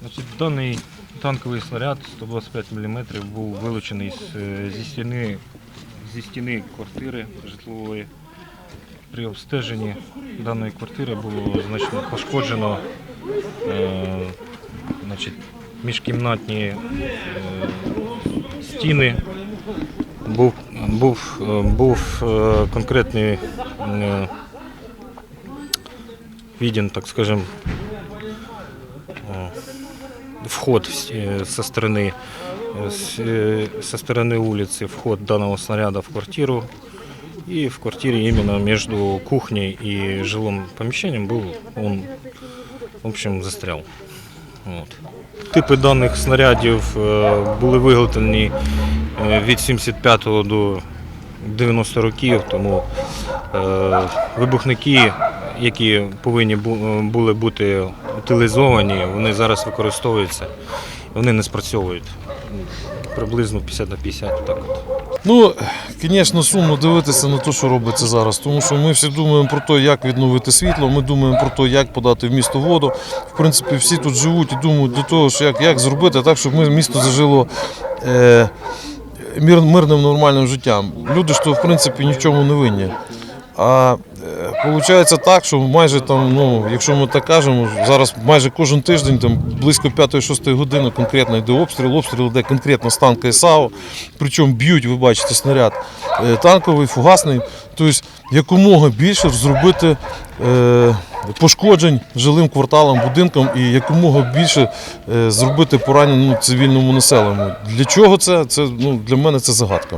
Значить, даний танковий снаряд 125 мм був вилучений е, зі, стіни, зі стіни квартири житлової. При обстеженні даної квартири було значно пошкоджено е, значить, міжкімнатні е, стіни. Був, був, е, був е, конкретний е, виден, так скажем, э, вход с- э, со стороны, э, с- э, со стороны улицы, вход данного снаряда в квартиру. И в квартире именно между кухней и жилым помещением был он, в общем, застрял. От. Типи даних снарядів е, були виготовлені е, від 75 до 90 років, тому е, вибухники, які повинні були бути утилізовані, вони зараз використовуються, вони не спрацьовують. Приблизно 50 на 50. Так от. Ну, звісно, сумно дивитися на те, що робиться зараз, тому що ми всі думаємо про те, як відновити світло, ми думаємо про те, як подати в місто воду. В принципі, всі тут живуть і думають до того, що як, як зробити так, щоб ми, місто зажило е, мирним нормальним життям. Люди ж то, в принципі, ні в чому не винні. А виходить так, що майже там, ну, якщо ми так кажемо, зараз майже кожен тиждень, там близько 5-6 години конкретно йде обстріл, обстріл йде конкретно з танка і САУ, причому б'ють, ви бачите, снаряд е, танковий, фугасний. Тобто якомога більше зробити е, пошкоджень жилим кварталам, будинкам і якомога більше е, зробити поранення ну, цивільному населенню. Для чого це? це ну, для мене це загадка.